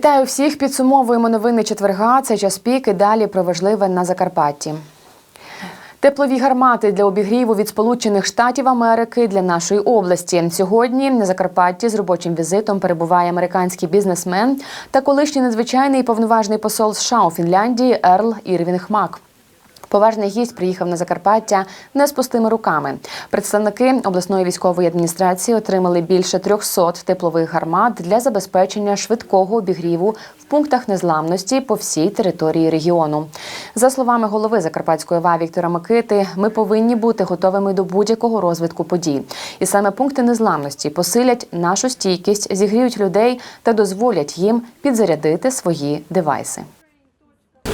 Вітаю всіх. Підсумовуємо новини четверга. Це час пік і далі про важливе на Закарпатті. Теплові гармати для обігріву від Сполучених Штатів Америки для нашої області. Сьогодні на Закарпатті з робочим візитом перебуває американський бізнесмен та колишній надзвичайний і повноважний посол США у Фінляндії Ерл Ірвінг Мак. Поважний гість приїхав на Закарпаття не з пустими руками. Представники обласної військової адміністрації отримали більше 300 теплових гармат для забезпечення швидкого обігріву в пунктах незламності по всій території регіону. За словами голови Закарпатської ОВА Віктора Микити, ми повинні бути готовими до будь-якого розвитку подій. І саме пункти незламності посилять нашу стійкість, зігріють людей та дозволять їм підзарядити свої девайси.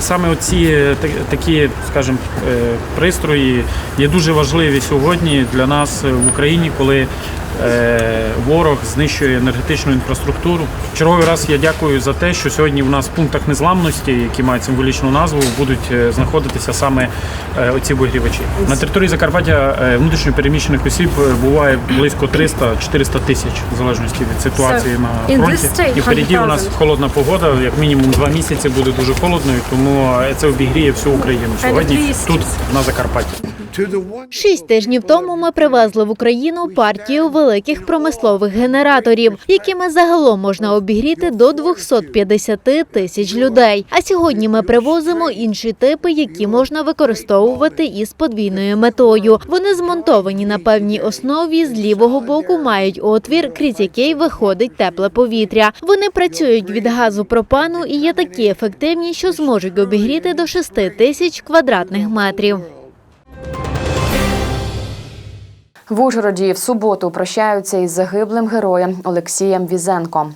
Саме оці е, такі, скажімо, е, пристрої є дуже важливі сьогодні для нас е, в Україні, коли ворог знищує енергетичну інфраструктуру. В черговий раз я дякую за те, що сьогодні в нас в пунктах незламності, які мають символічну назву, будуть е, знаходитися саме е, оці обігрівачі. На території Закарпаття е, внутрішньо переміщених осіб е, буває близько 300-400 тисяч, в залежності від ситуації So, на фронті. І впереді у нас холодна погода, як мінімум два місяці буде дуже холодною, тому це обігріє всю Україну сьогодні тут на Закарпатті. Шість тижнів тому ми привезли в Україну партію великих промислових генераторів, якими загалом можна обігріти до 250 тисяч людей. А сьогодні ми привозимо інші типи, які можна використовувати із подвійною метою. Вони змонтовані на певній основі. З лівого боку мають отвір, крізь який виходить тепле повітря. Вони працюють від газу пропану і є такі ефективні, що зможуть обігріти до 6 тисяч квадратних метрів. В Ужгороді в суботу прощаються із загиблим героєм Олексієм Візенко.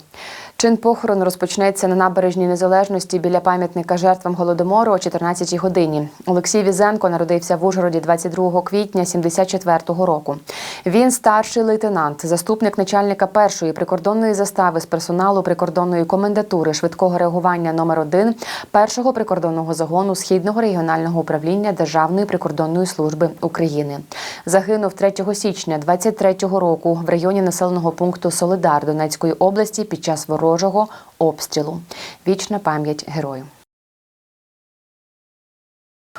Чин похорону розпочнеться на набережній незалежності біля пам'ятника жертвам голодомору о 14-й годині. Олексій Візенко народився в Ужгороді 22 квітня 74-го року. Він старший лейтенант, заступник начальника першої прикордонної застави з персоналу прикордонної комендатури швидкого реагування номер 1 першого прикордонного загону східного регіонального управління Державної прикордонної служби України. Загинув 3 січня 23-го року в районі населеного пункту Солидар Донецької області під час ворожого обстрілу. Вічна пам'ять герою.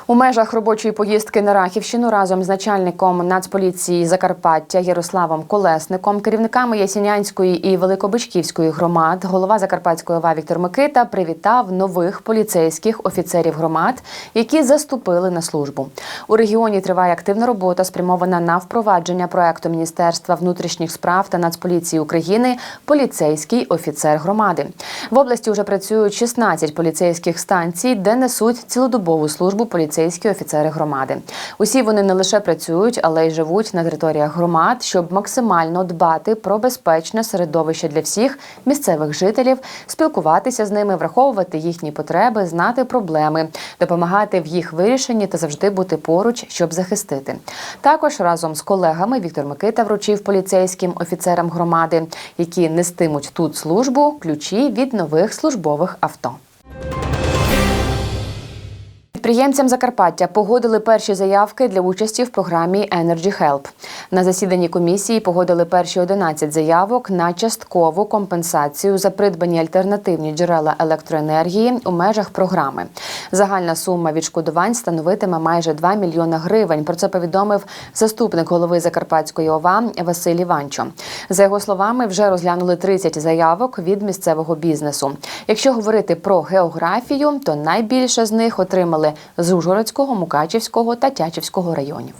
У межах робочої поїздки на Рахівщину разом з начальником Нацполіції Закарпаття Ярославом Колесником, керівниками Ясінянської і Великобичківської громад, голова Закарпатської ОВА Віктор Микита привітав нових поліцейських офіцерів громад, які заступили на службу. У регіоні триває активна робота, спрямована на впровадження проекту Міністерства внутрішніх справ та Нацполіції України Поліцейський офіцер громади. В області вже працюють 16 поліцейських станцій, де несуть цілодобову службу поліцейські офіцери громади. Усі вони не лише працюють, але й живуть на територіях громад, щоб максимально дбати про безпечне середовище для всіх місцевих жителів, спілкуватися з ними, враховувати їхні потреби, знати проблеми, допомагати в їх вирішенні та завжди бути поруч, щоб захистити. Також разом з колегами Віктор Микита вручив поліцейським офіцерам громади, які нестимуть тут службу, ключі від нових службових авто. Підприємцям Закарпаття погодили перші заявки для участі в програмі Energy Help. На засіданні комісії погодили перші 11 заявок на часткову компенсацію за придбані альтернативні джерела електроенергії у межах програми. Загальна сума відшкодувань становитиме майже 2 мільйона гривень. Про це повідомив заступник голови Закарпатської ОВА Василь Іванчо. За його словами, вже розглянули 30 заявок від місцевого бізнесу. Якщо говорити про географію, то найбільше з них отримали з Ужгородського, Мукачівського та Тячівського районів.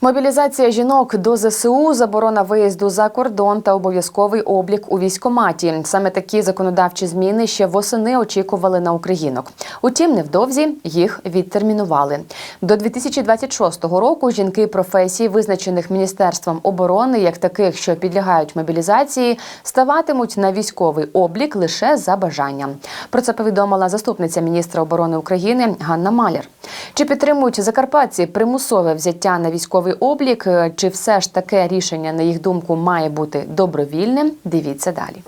Мобілізація жінок до ЗСУ, заборона виїзду за кордон та обов'язковий облік у військкоматі. Саме такі законодавчі зміни ще восени очікували на українок. Утім, невдовзі їх відтермінували. До 2026 року жінки професій, визначених міністерством оборони, як таких, що підлягають мобілізації, ставатимуть на військовий облік лише за бажанням. Про це повідомила заступниця міністра оборони України Ганна Маляр. Чи підтримують закарпатці примусове взяття на військовий облік? Е, Чи все ж таке рішення, на їх думку, має бути добровільним? Дивіться далі.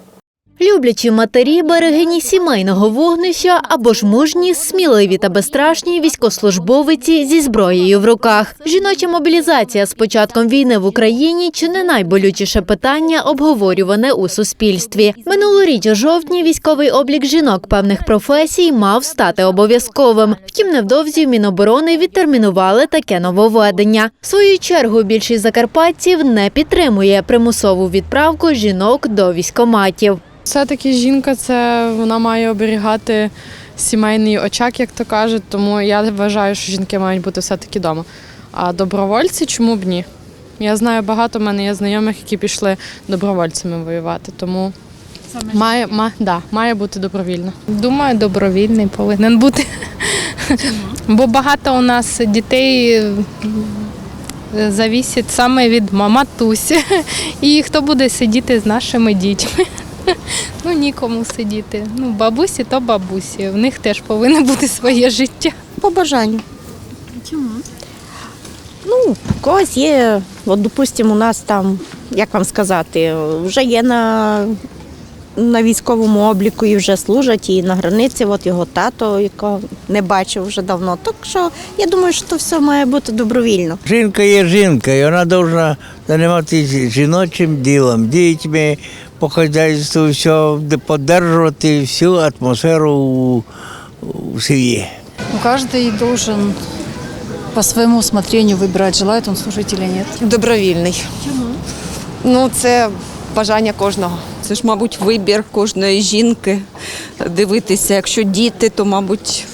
Люблячі матері, берегині сімейного вогнища або ж мужні, сміливі та безстрашні військослужбовиці зі зброєю в руках. Жіноча мобілізація з початком війни в Україні чи не найболючіше питання обговорюване у суспільстві. Минулоріч у жовтні військовий облік жінок певних професій мав стати обов'язковим. Втім, невдовзі Міноборони відтермінували таке нововведення. В свою чергу більшість закарпатців не підтримує примусову відправку жінок до військоматів. Все-таки жінка це вона має оберігати сімейний очак, як то кажуть. Тому я вважаю, що жінки мають бути все-таки вдома. А добровольці чому б ні? Я знаю багато в мене є знайомих, які пішли добровольцями воювати. Тому має, ма, да, має бути добровільно. Думаю, добровільний повинен бути. Бо багато у нас дітей е, завісить саме від матусі. І хто буде сидіти з нашими дітьми? Ну, нікому сидіти. Ну, бабусі то бабусі. В них теж повинно бути своє життя. По бажанню. Чому? Ну, в когось є, от, допустимо, у нас там, як вам сказати, вже є на, на військовому обліку і вже служать, і на границі, от його тато, якого не бачив вже давно. Так що я думаю, що то все має бути добровільно. Жінка є жінка, і вона повинна займатися жіночим ділом, дітьми, по хазяйству, все, де поддержувати всю атмосферу у, у сім'ї. Ну, каждый должен по своему усмотрению выбирать, желает он служить или нет. Добровільний. Чому? Ну, це бажання кожного. Це ж, мабуть, вибір кожної жінки дивитися. Якщо діти, то, мабуть,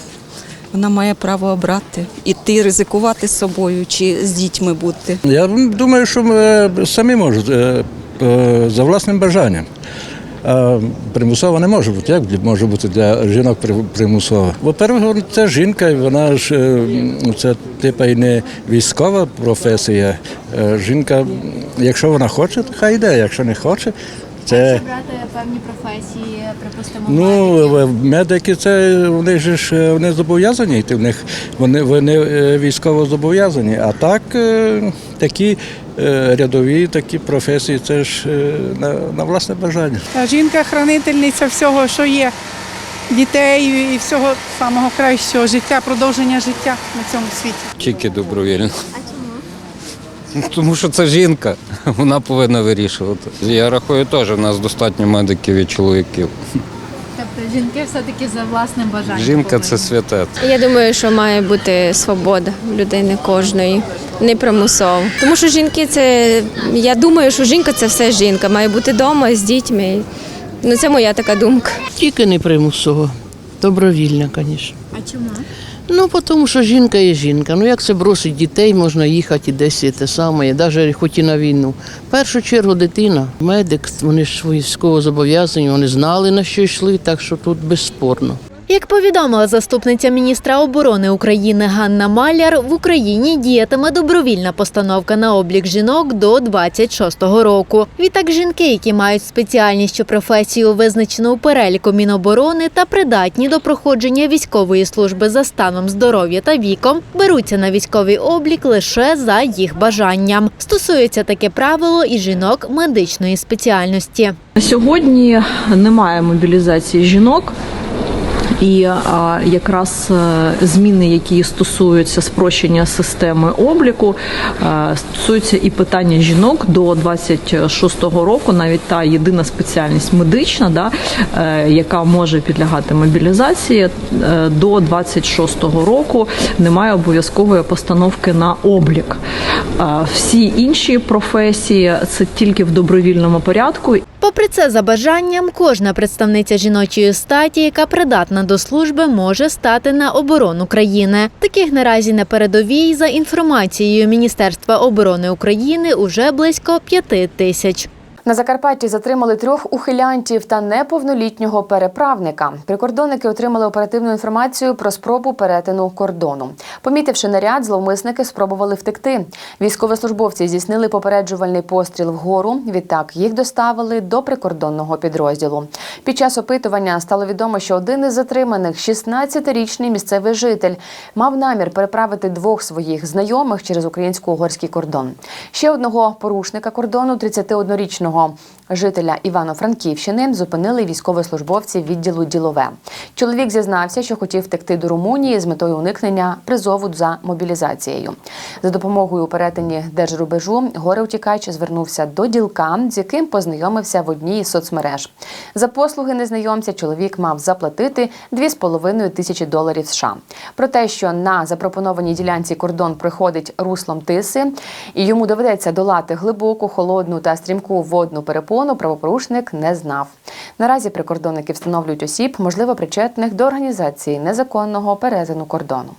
вона має право обрати. Іти, ризикувати собою чи з дітьми бути. Я думаю, що е, самі можуть е, за власним бажанням. А примусово не може бути. Як може бути для жінок при- примусово? По-перше, це жінка, вона ж е, це типа і не військова професія. Е, Жінка, якщо вона хоче, то хай йде. Якщо не хоче, це брати певні професії, припустимо, ну е, медики, це вони ж е, вони зобов'язані йти. В них вони, вони е, військово зобов'язані. А так е, такі е, рядові такі професії, це ж е, на, на власне бажання. А Жінка хранительниця всього, що є, дітей і всього самого кращого життя, продовження життя на цьому світі. Тільки добровільно. А чому? Тому що це жінка, вона повинна вирішувати. Я рахую теж, у нас достатньо медиків і чоловіків. Тобто жінки все-таки за власним бажанням. Жінка це святе. Я думаю, що має бути свобода людини кожної, не примусово. Тому що жінки це. Я думаю, що жінка це все жінка, має бути вдома з дітьми. Ну, це моя така думка. Тільки не примусово. Добровільно, звісно. А чому? Ну, тому що жінка є жінка. Ну як це бросить дітей, можна їхати десь і те саме, навіть хоч і на війну. В першу чергу дитина, медик, вони ж військово зобов'язані, вони знали на що йшли, так що тут безспорно. Як повідомила заступниця міністра оборони України Ганна Маляр, в Україні діятиме добровільна постановка на облік жінок до 26-го року. Відтак жінки, які мають спеціальність чи професію, визначену у переліку Міноборони та придатні до проходження військової служби за станом здоров'я та віком, беруться на військовий облік лише за їх бажанням. Стосується таке правило і жінок медичної спеціальності. Сьогодні немає мобілізації жінок. І а, якраз е, зміни, які стосуються спрощення системи обліку, е, стосуються і питання жінок до 26-го року, навіть та єдина спеціальність медична, да, е, яка може підлягати мобілізації до 26-го року, немає обов'язкової постановки на облік. Е, Всі інші професії це тільки в добровільному порядку. Попри це, за бажанням, кожна представниця жіночої статі, яка придатна до служби, може стати на оборону країни. Таких наразі на передовій, за інформацією Міністерства оборони України, уже близько п'яти тисяч. На Закарпатті затримали трьох ухилянтів та неповнолітнього переправника. Прикордонники отримали оперативну інформацію про спробу перетину кордону. Помітивши наряд, зловмисники спробували втекти. Військовослужбовці здійснили попереджувальний постріл вгору. Відтак їх доставили до прикордонного підрозділу. Під час опитування стало відомо, що один із затриманих, 16-річний місцевий житель, мав намір переправити двох своїх знайомих через українсько-угорський кордон. Ще одного порушника кордону, 31-річного 30-річного жителя Івано-Франківщини зупинили військовослужбовці відділу ділове. Чоловік зізнався, що хотів втекти до Румунії з метою уникнення призову за мобілізацією. За допомогою перетині держрубежу горе-утікач звернувся до ділка, з яким познайомився в одній із соцмереж. За послуги незнайомця чоловік мав заплатити 2,5 тисячі доларів США. Про те, що на запропонованій ділянці кордон приходить руслом тиси, і йому доведеться долати глибоку, холодну та стрімку водну перепону, правопорушник не знав. Наразі прикордонники встановлюють осіб, можливо, причетних до організації незаконного перетину кордону.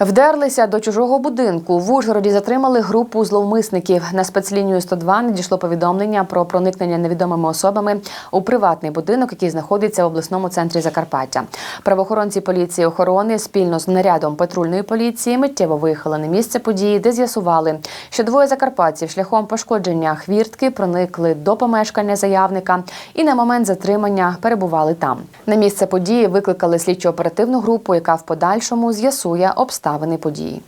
Вдерлися до чужого будинку. В Ужгороді затримали групу зловмисників. На спецлінію 102 надійшло повідомлення про проникнення невідомими особами у приватний будинок, який знаходиться в обласному центрі Закарпаття. Правоохоронці поліції охорони спільно з нарядом патрульної поліції миттєво виїхали на місце події, де з'ясували, що двоє закарпатців шляхом пошкодження хвіртки проникли до помешкання заявника і на момент затримання перебували там. На місце події викликали слідчо-оперативну групу, яка в подальшому з'ясує обставини події.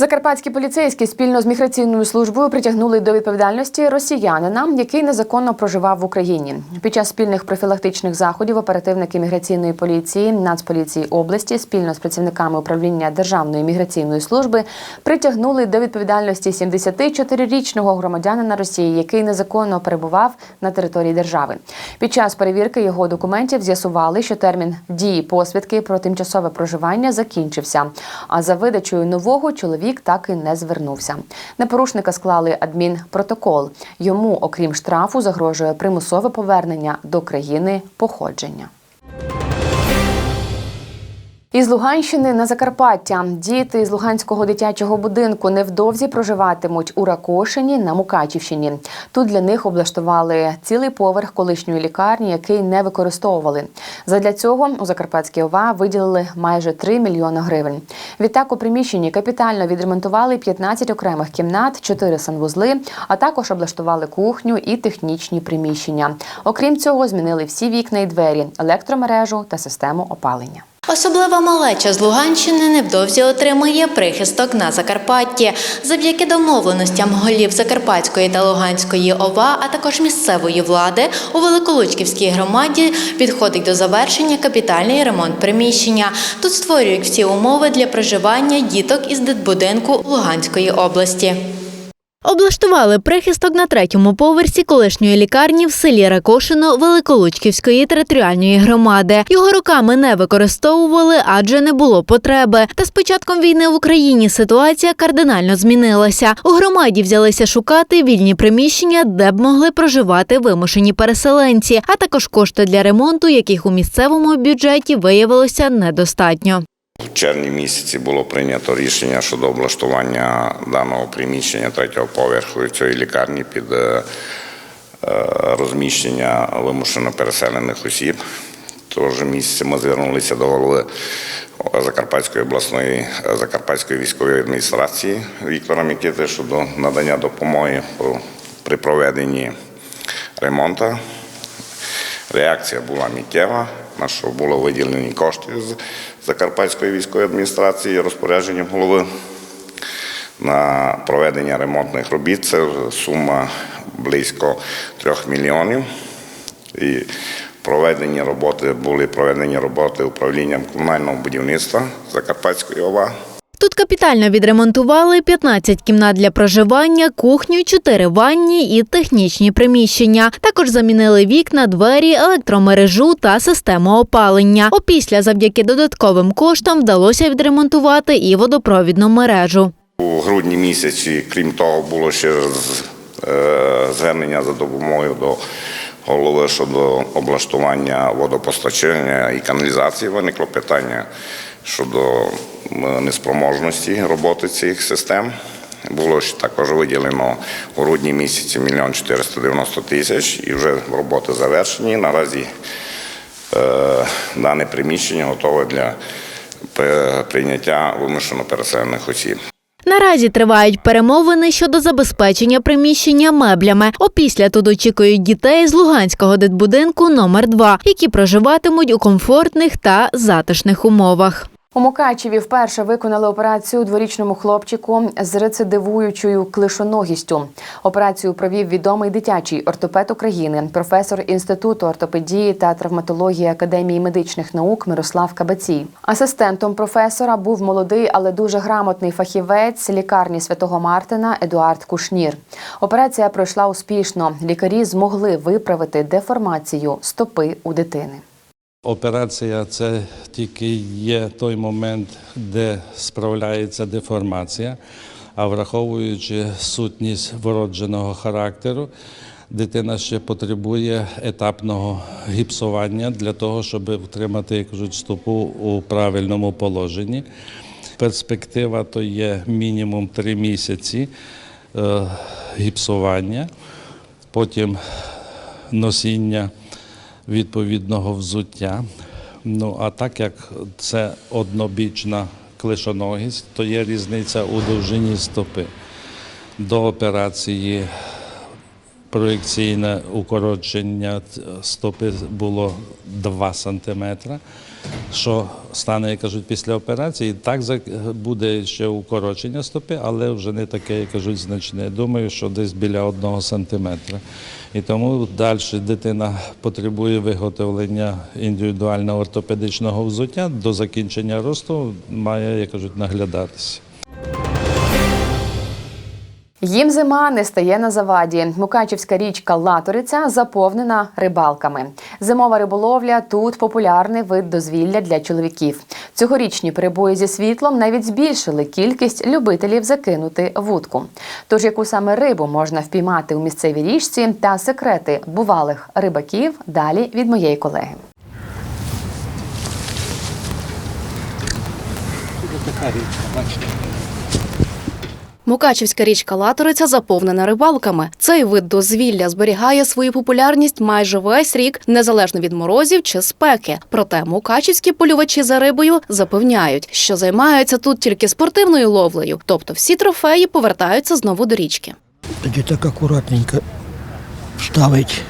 Закарпатські поліцейські спільно з міграційною службою притягнули до відповідальності росіянина, який незаконно проживав в Україні. Під час спільних профілактичних заходів оперативники міграційної поліції Нацполіції області спільно з працівниками управління Державної міграційної служби притягнули до відповідальності 74-річного громадянина Росії, який незаконно перебував на території держави. Під час перевірки його документів з'ясували, що термін дії посвідки про тимчасове проживання закінчився. А за видачею нового чоловік так і не звернувся. На порушника склали адмінпротокол. Йому, окрім штрафу, загрожує примусове повернення до країни походження. Із Луганщини на Закарпаття діти з Луганського дитячого будинку невдовзі проживатимуть у Ракошині на Мукачівщині. Тут для них облаштували цілий поверх колишньої лікарні, який не використовували. Задля цього у Закарпатській ОВА виділили майже 3 мільйони гривень. Відтак у приміщенні капітально відремонтували 15 окремих кімнат, 4 санвузли, а також облаштували кухню і технічні приміщення. Окрім цього, змінили всі вікна і двері, електромережу та систему опалення. Особлива малеча з Луганщини невдовзі отримає прихисток на Закарпатті. Завдяки домовленостям голів Закарпатської та Луганської ОВА, а також місцевої влади у Великолучківській громаді підходить до завершення капітальний ремонт приміщення. Тут створюють всі умови для проживання діток із дитбудинку Луганської області. Облаштували прихисток на третьому поверсі колишньої лікарні в селі Ракошино Великолучківської територіальної громади. Його роками не використовували, адже не було потреби. Та з початком війни в Україні ситуація кардинально змінилася. У громаді взялися шукати вільні приміщення, де б могли проживати вимушені переселенці, а також кошти для ремонту, яких у місцевому бюджеті виявилося недостатньо. В червні місяці було прийнято рішення щодо облаштування даного приміщення третього поверху цієї лікарні під е, е, розміщення вимушено переселених осіб. Того ж місяця ми звернулися до голови Закарпатської обласної Закарпатської військової адміністрації Віктора Микити щодо надання допомоги при проведенні ремонту. Реакція була миттєва, на що було виділені кошти з Закарпатської військової адміністрації розпорядженням голови на проведення ремонтних робіт. Це сума близько 3 мільйонів. І проведені роботи були проведені роботи управлінням комунального будівництва Закарпатської ОВА. Тут капітально відремонтували 15 кімнат для проживання, кухню, 4 ванні і технічні приміщення. Також замінили вікна, двері, електромережу та систему опалення. Опісля завдяки додатковим коштам вдалося відремонтувати і водопровідну мережу. У грудні місяці, крім того, було ще е, звернення за допомогою до голови щодо облаштування водопостачання і каналізації. Виникло питання щодо неспроможності роботи цих систем. Було ще також виділено у грудні місяці мільйон 490 тисяч і вже роботи завершені. Наразі е, дане приміщення готове для прийняття вимушено переселених осіб. Наразі тривають перемовини щодо забезпечення приміщення меблями. Опісля тут очікують дітей з Луганського дитбудинку номер 2 які проживатимуть у комфортних та затишних умовах. У Мукачеві вперше виконали операцію дворічному хлопчику з рецидивуючою клишоногістю. Операцію провів відомий дитячий ортопед України, професор інституту ортопедії та травматології Академії медичних наук Мирослав Кабацій. Асистентом професора був молодий, але дуже грамотний фахівець лікарні святого Мартина Едуард Кушнір. Операція пройшла успішно. Лікарі змогли виправити деформацію стопи у дитини. Операція це тільки є той момент, де справляється деформація, а враховуючи сутність вродженого характеру, дитина ще потребує етапного гіпсування для того, щоб утримати як кажуть, стопу у правильному положенні. Перспектива то є мінімум три місяці е, гіпсування, потім носіння відповідного взуття. Ну а так як це однобічна клишоногість, то є різниця у довжині стопи. До операції проєкційне укорочення стопи було 2 см, що стане, як кажуть, після операції. Так буде ще укорочення стопи, але вже не таке, як кажуть, значне. Думаю, що десь біля 1 см. І тому далі дитина потребує виготовлення індивідуального ортопедичного взуття до закінчення росту має, як кажуть, наглядатися. Їм зима не стає на заваді. Мукачівська річка Латориця заповнена рибалками. Зимова риболовля тут популярний вид дозвілля для чоловіків. Цьогорічні перебої зі світлом навіть збільшили кількість любителів закинути вудку. Тож яку саме рибу можна впіймати у місцевій річці та секрети бувалих рибаків далі від моєї колеги. Мукачівська річка Латориця заповнена рибалками. Цей вид дозвілля зберігає свою популярність майже весь рік, незалежно від морозів чи спеки. Проте мукачівські полювачі за рибою запевняють, що займаються тут тільки спортивною ловлею, тобто всі трофеї повертаються знову до річки. Тоді так акуратненько ставить,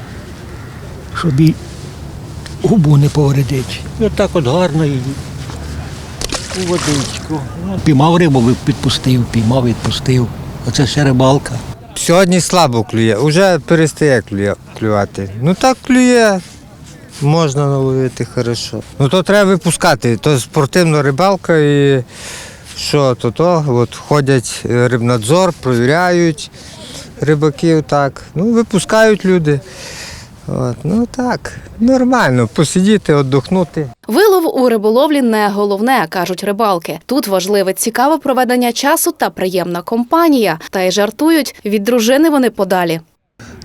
щоб і губу не повредить. Отак от гарно і у водичку. Піймав рибу, підпустив, піймав, відпустив. Оце ще рибалка. Сьогодні слабо клює, вже перестає клювати. Ну так клює, можна наловити хорошо. Ну то треба випускати. То спортивна рибалка і що, то то от ходять е, рибнадзор, провіряють рибаків так. Ну, випускають люди. От, ну так, нормально, посидіти, віддохнути. Вилов у риболовлі не головне, кажуть рибалки. Тут важливе цікаве проведення часу та приємна компанія. Та й жартують від дружини вони подалі.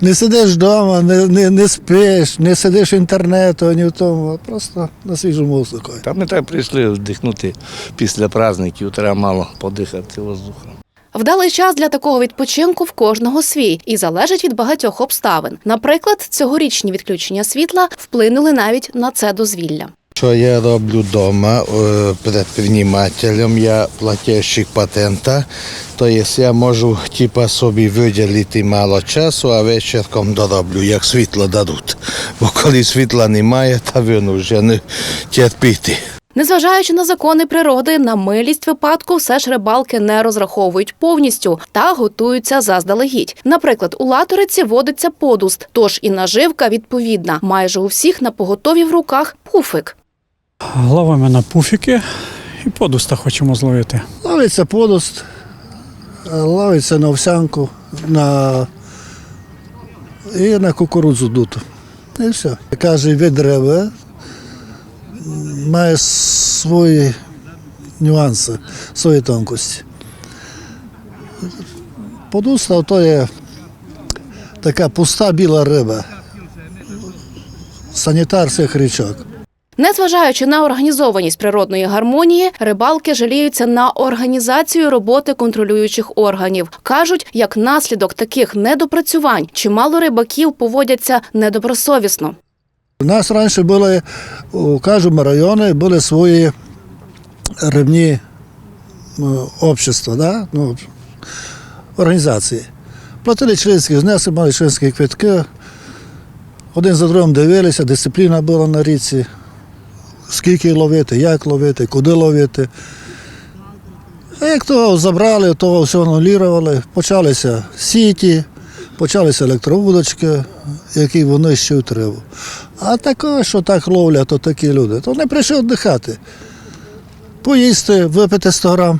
Не сидиш вдома, не, не, не спиш, не сидиш в інтернету, ні в тому, а просто на свіжому воздуху. Та ми так прийшли вдихнути після праздників, треба мало подихати воздухом. Вдалий час для такого відпочинку в кожного свій і залежить від багатьох обставин. Наприклад, цьогорічні відключення світла вплинули навіть на це дозвілля. Що я роблю вдома предпринимателем, я платящик патента, то есть я можу типа собі виділити мало часу, а вечірком дороблю, як світло дадуть. Бо коли світла немає, та винуждений терпіти. Незважаючи на закони природи, на милість випадку все ж рибалки не розраховують повністю та готуються заздалегідь. Наприклад, у латориці водиться подуст, тож і наживка відповідна. Майже у всіх на поготові в руках пуфик. Ловимо на пуфіки і подуста хочемо зловити. Ловиться подост, ловиться на овсянку, на... і на кукурудзу дуту. І все. Кожен вид риби має свої нюанси, свої тонкості. Подуста то є така пуста біла риба, санітар всіх річок. Незважаючи на організованість природної гармонії, рибалки жаліються на організацію роботи контролюючих органів. кажуть, як наслідок таких недопрацювань чимало рибаків поводяться недобросовісно. У нас раніше були у кожному районі були свої рибні общества, да? ну, організації. Платили членські знеси, мали членські квитки. Один за другим дивилися, дисципліна була на річці. скільки ловити, як ловити, куди ловити. А як того забрали, того все анулювали, почалися сіті, почалися електровудочки, які вони ще рибу. А таке, що так ловлять, то такі люди, то не прийшли віддихати. Поїсти, випити 100 грам.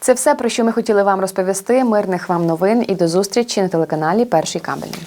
Це все про що ми хотіли вам розповісти. Мирних вам новин і до зустрічі на телеканалі Перший кабельний.